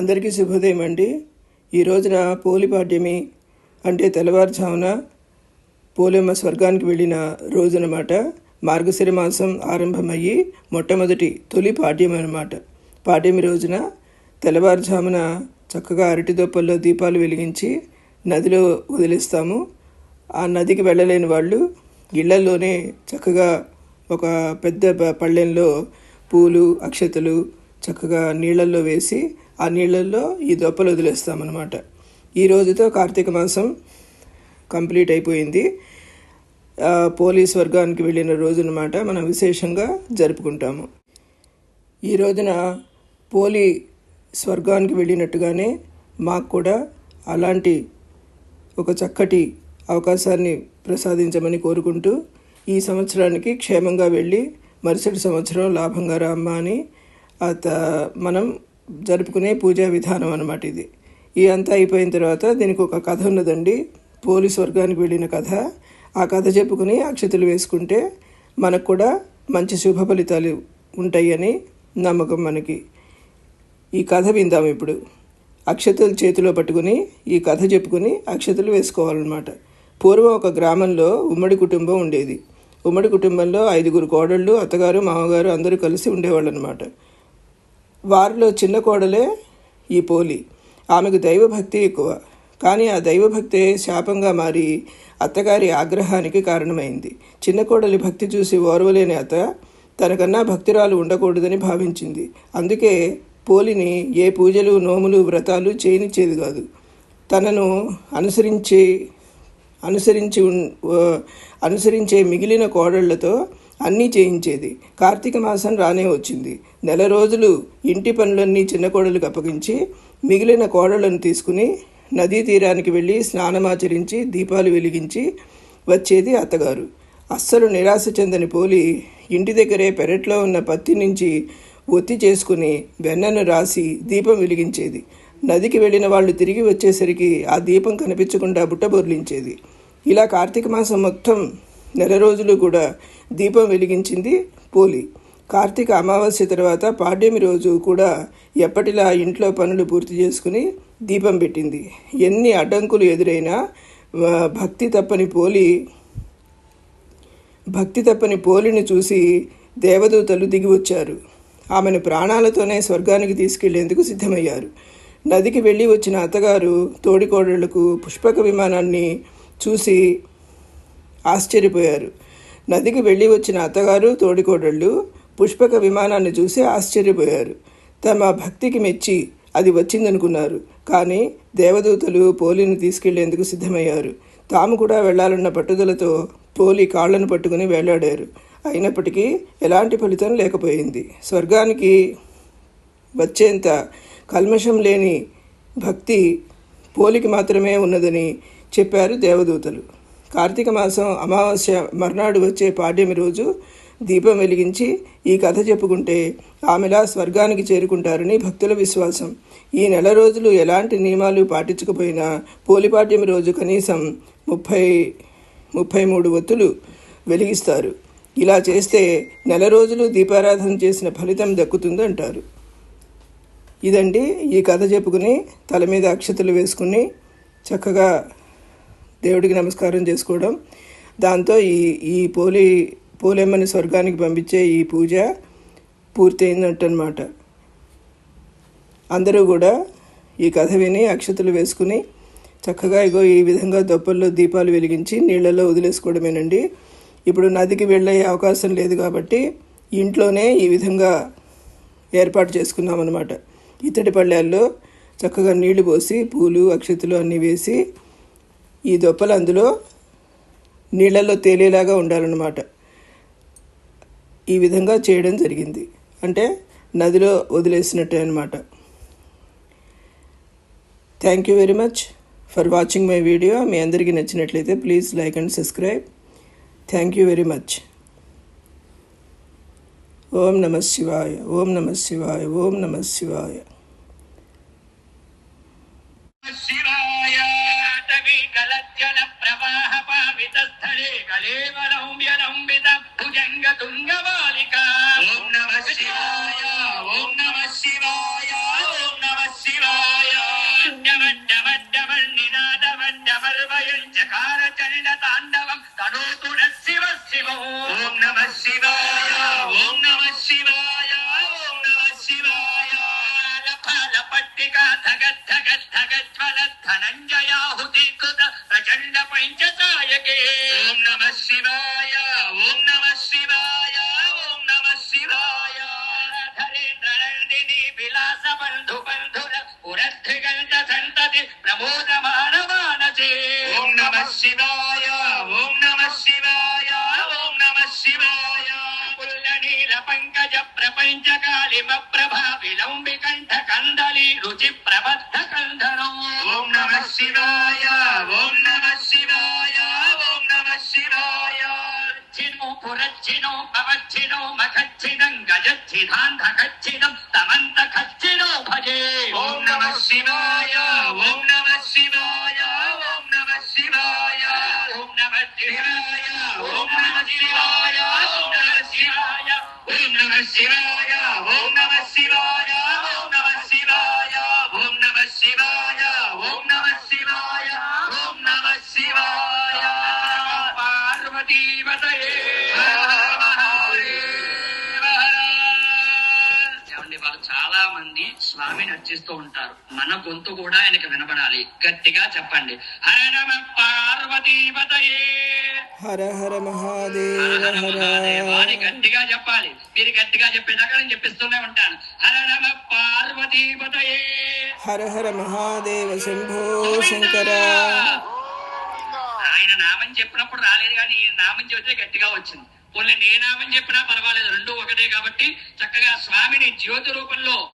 అందరికీ శుభోదయం అండి ఈ రోజున పోలిపాడ్యమి అంటే తెల్లవారుజామున పోలేమ స్వర్గానికి వెళ్ళిన రోజునమాట. మార్గశిర మాసం ఆరంభమయ్యి మొట్టమొదటి తొలి పాడ్యం అనమాట పాడ్యమి రోజున తెల్లవారుజామున చక్కగా అరటి దొప్పల్లో దీపాలు వెలిగించి నదిలో వదిలేస్తాము. ఆ నదికి వెళ్ళలేని వాళ్ళు ఇళ్ళలోనే చక్కగా ఒక పెద్ద పళ్ళెంలో పూలు అక్షతలు చక్కగా నీళ్ళల్లో వేసి ఆ నీళ్ళల్లో ఈ దొప్పలు వదిలేస్తామన్నమాట. ఈ రోజుతో కార్తీక మాసం కంప్లీట్ అయిపోయింది. పోలీస్ వర్గానికి వెళ్ళిన రోజునమాట మనం విశేషంగా జరుపుకుంటాము. ఈ రోజున పోలీ స్వర్గానికి వెళ్ళినట్టుగానే మాకు కూడా అలాంటి ఒక చక్కటి అవకాశాన్ని ప్రసాదించమని కోరుకుంటూ ఈ సంవత్సరానికి క్షేమంగా వెళ్ళి మరుసటి సంవత్సరం లాభంగా రామ్మ అని అత మనం జరుపుకునే పూజా విధానం అనమాట ఇది. ఈ అంతా అయిపోయిన తర్వాత దీనికి ఒక కథ ఉన్నదండి. పోలీస్ వర్గానికి వెళ్ళిన కథ. ఆ కథ చెప్పుకుని అక్షతలు వేసుకుంటే మనకు కూడా మంచి శుభ ఫలితాలు ఉంటాయని నమ్మకం మనకి. ఈ కథ విందాం ఇప్పుడు. అక్షతలు చేతిలో పట్టుకుని ఈ కథ చెప్పుకుని అక్షతలు వేసుకోవాలన్నమాట. పూర్వం ఒక గ్రామంలో ఉమ్మడి కుటుంబం ఉండేది. ఉమ్మడి కుటుంబంలో ఐదుగురు కోడళ్ళు అత్తగారు మామగారు అందరూ కలిసి ఉండేవాళ్ళు అనమాట వారిలో చిన్న కోడలే ఈ పోలి. ఆమెకు దైవభక్తి ఎక్కువ. కానీ ఆ దైవభక్తే శాపంగా మారి అత్తగారి ఆగ్రహానికి కారణమైంది. చిన్న కోడలి భక్తి చూసి ఓర్వలేని అత్త తనకన్నా భక్తిరాలు ఉండకూడదని భావించింది. అందుకే పోలిని ఏ పూజలు నోములు వ్రతాలు చేయనిచ్చేది కాదు. తనను అనుసరించి అనుసరించి అనుసరించే మిగిలిన కోడళ్ళతో అన్నీ చేయించేది. కార్తీక మాసం రానే వచ్చింది. నెల రోజులు ఇంటి పనులన్నీ చిన్న కోడలకు అప్పగించి మిగిలిన కోడళ్ళను తీసుకుని నదీ తీరానికి వెళ్ళి స్నానమాచరించి దీపాలు వెలిగించి వచ్చేది అత్తగారు. అస్సలు నిరాశ చెందని పోలి ఇంటి దగ్గరే పెరట్లో ఉన్న పత్తి నుంచి ఒత్తి చేసుకుని వెన్నను రాసి దీపం వెలిగించేది. నదికి వెళ్ళిన వాళ్ళు తిరిగి వచ్చేసరికి ఆ దీపం కనిపించకుండా బుట్టబొర్లించేది ఇలా కార్తీక మాసం మొత్తం నెల రోజులు కూడా దీపం వెలిగించింది పోలి. కార్తీక అమావాస్య తర్వాత పాడ్యమి రోజు కూడా ఎప్పటిలా ఇంట్లో పనులు పూర్తి చేసుకుని దీపం పెట్టింది. ఎన్ని అడ్డంకులు ఎదురైనా భక్తి తప్పని పోలి భక్తి తప్పని పోలిని చూసి దేవదూతలు దిగి వచ్చారు. ఆమెను ప్రాణాలతోనే స్వర్గానికి తీసుకెళ్ళేందుకు సిద్ధమయ్యారు. నదికి వెళ్ళి వచ్చిన అత్తగారు తోడికోడళ్ళకు పుష్పక విమానాన్ని చూసి ఆశ్చర్యపోయారు. నదికి వెళ్ళి వచ్చిన అత్తగారు తోడికోడళ్ళు పుష్పక విమానాన్ని చూసి ఆశ్చర్యపోయారు. తమ భక్తికి మెచ్చి అది వచ్చిందనుకున్నారు. కానీ దేవదూతలు పోలిని తీసుకెళ్ళేందుకు సిద్ధమయ్యారు. తాము కూడా వెళ్ళాలన్న పట్టుదలతో పోలి కాళ్ళను పట్టుకుని వేలాడారు అయినప్పటికీ ఎలాంటి ఫలితం లేకపోయింది. స్వర్గానికి వచ్చేంత కల్మషం లేని భక్తి పోలికి మాత్రమే ఉన్నదని చెప్పారు దేవదూతలు. కార్తీక మాసం అమావాస్య మర్నాడు వచ్చే పాడ్యమి రోజు దీపం వెలిగించి ఈ కథ చెప్పుకుంటే ఆమెలా స్వర్గానికి చేరుకుంటారని భక్తుల విశ్వాసం. ఈ నెల రోజులు ఎలాంటి నియమాలు పాటించకపోయినా పోలిపాడ్యమి రోజు కనీసం ముప్పై ముప్పై మూడు ఒత్తులు వెలిగిస్తారు. ఇలా చేస్తే నెల రోజులు దీపారాధన చేసిన ఫలితం దక్కుతుందంటారు. ఇదండి ఈ కథ చెప్పుకుని తల మీద అక్షతలు వేసుకుని చక్కగా దేవుడికి నమస్కారం చేసుకోవడం. దాంతో ఈ ఈ పోలి పోలేమ్మని స్వర్గానికి పంపించే ఈ పూజ పూర్తయిందంట అనమాట అందరూ కూడా ఈ కథ విని అక్షతలు వేసుకుని చక్కగా ఇగో ఈ విధంగా దొప్పల్లో దీపాలు వెలిగించి నీళ్ళల్లో వదిలేసుకోవడమేనండి. ఇప్పుడు నదికి వెళ్ళే అవకాశం లేదు కాబట్టి ఇంట్లోనే ఈ విధంగా ఏర్పాటు చేసుకున్నాం అనమాట ఇత్తడి పళ్ళాల్లో చక్కగా నీళ్ళు పోసి పూలు అక్షతలు అన్నీ వేసి ఈ దొప్పలు అందులో నీళ్ళల్లో తేలేలాగా ఉండాలన్నమాట. ఈ విధంగా చేయడం జరిగింది. అంటే నదిలో వదిలేసినట్టే అనమాట thank you very much for watching my video మీ అందరికీ నచ్చినట్లయితే please like and subscribe thank you very much ఓం నమ శివాయ ఓం నమ శివాయ ఓం నమ శివాయ. శివాయ वितस्थले कलेवलहुं व्यलहुं वितभुजङ्गतुङ्गबालिका ॐ नमः शिवाय। धगद्धगद्धगच्छनञ्जयाहुति कृत प्रचण्ड पञ्चसायके। ॐ नम शिवाय ॐ नम शिवाय ॐ नम शिवाय। रन्द्र विलास बन्धु बन्धु पुरस्थिकं च सन्तति प्रमोदमानमानते ॐ नम शिवा पंचकालिम प्रभा विलंबि कंठ कंदली रुचि प्रबद्ध कंधरो ओम नमः शिवाय ओम नमः शिवाय ओम नमः शिवाय चिनो पुरचिनो पवचिनो पवच्छिनो मखच्छिदं गजच्छिदान्धकच्छिदं तमंत खचिनो भजे ओम नमः शिवाय ओम नमः शिवाय ओम नमः शिवाय ओम नमः शिवाय ओम नमः शिवाय ओम नमः शिवाय ओम नमः शिवाय పార్వతీవతయే ఏమండి వాళ్ళు చాలా మంది స్వామిని అర్చిస్తూ ఉంటారు. మన గొంతు కూడా ఆయనకి వినపడాలి గట్టిగా చెప్పండి. హర నమ పార్వతీపతయే హర హర హర మహాదేవ హర మహాదేవ అని గట్టిగా చెప్పాలి. మీరు గట్టిగా చెప్పేదాకా నేను చెప్పిస్తూనే ఉంటాను. హర నమ పార్వతీపతయే. హర హర మహాదేవ శంభో శంకర. ఆయన నామం చెప్పినప్పుడు రాలేదు కానీ నామం చెబితే గట్టిగా వచ్చింది. పోనీ నే నామం చెప్పినా పర్వాలేదు రెండు ఒకటే కాబట్టి చక్కగా స్వామిని జ్యోతి రూపంలో